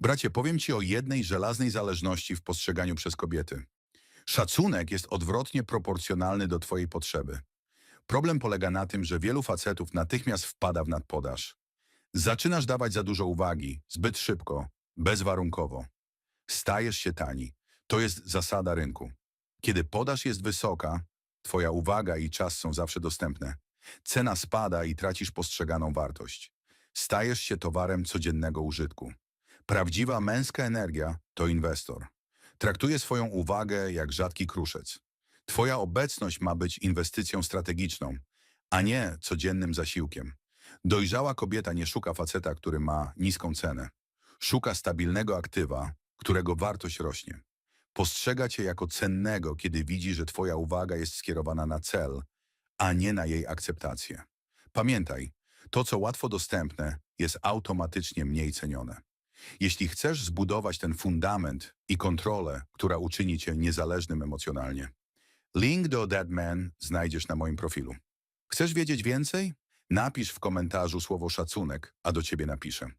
Bracie, powiem ci o jednej żelaznej zależności w postrzeganiu przez kobiety. Szacunek jest odwrotnie proporcjonalny do twojej potrzeby. Problem polega na tym, że wielu facetów natychmiast wpada w nadpodaż. Zaczynasz dawać za dużo uwagi, zbyt szybko, bezwarunkowo. Stajesz się tani. To jest zasada rynku. Kiedy podaż jest wysoka, twoja uwaga i czas są zawsze dostępne. Cena spada i tracisz postrzeganą wartość. Stajesz się towarem codziennego użytku. Prawdziwa męska energia to inwestor. Traktuje swoją uwagę jak rzadki kruszec. Twoja obecność ma być inwestycją strategiczną, a nie codziennym zasiłkiem. Dojrzała kobieta nie szuka faceta, który ma niską cenę. Szuka stabilnego aktywa, którego wartość rośnie. Postrzega cię jako cennego, kiedy widzi, że twoja uwaga jest skierowana na cel, a nie na jej akceptację. Pamiętaj, to co łatwo dostępne jest automatycznie mniej cenione. Jeśli chcesz zbudować ten fundament i kontrolę, która uczyni cię niezależnym emocjonalnie, link do That Man znajdziesz na moim profilu. Chcesz wiedzieć więcej? Napisz w komentarzu słowo szacunek, a do ciebie napiszę.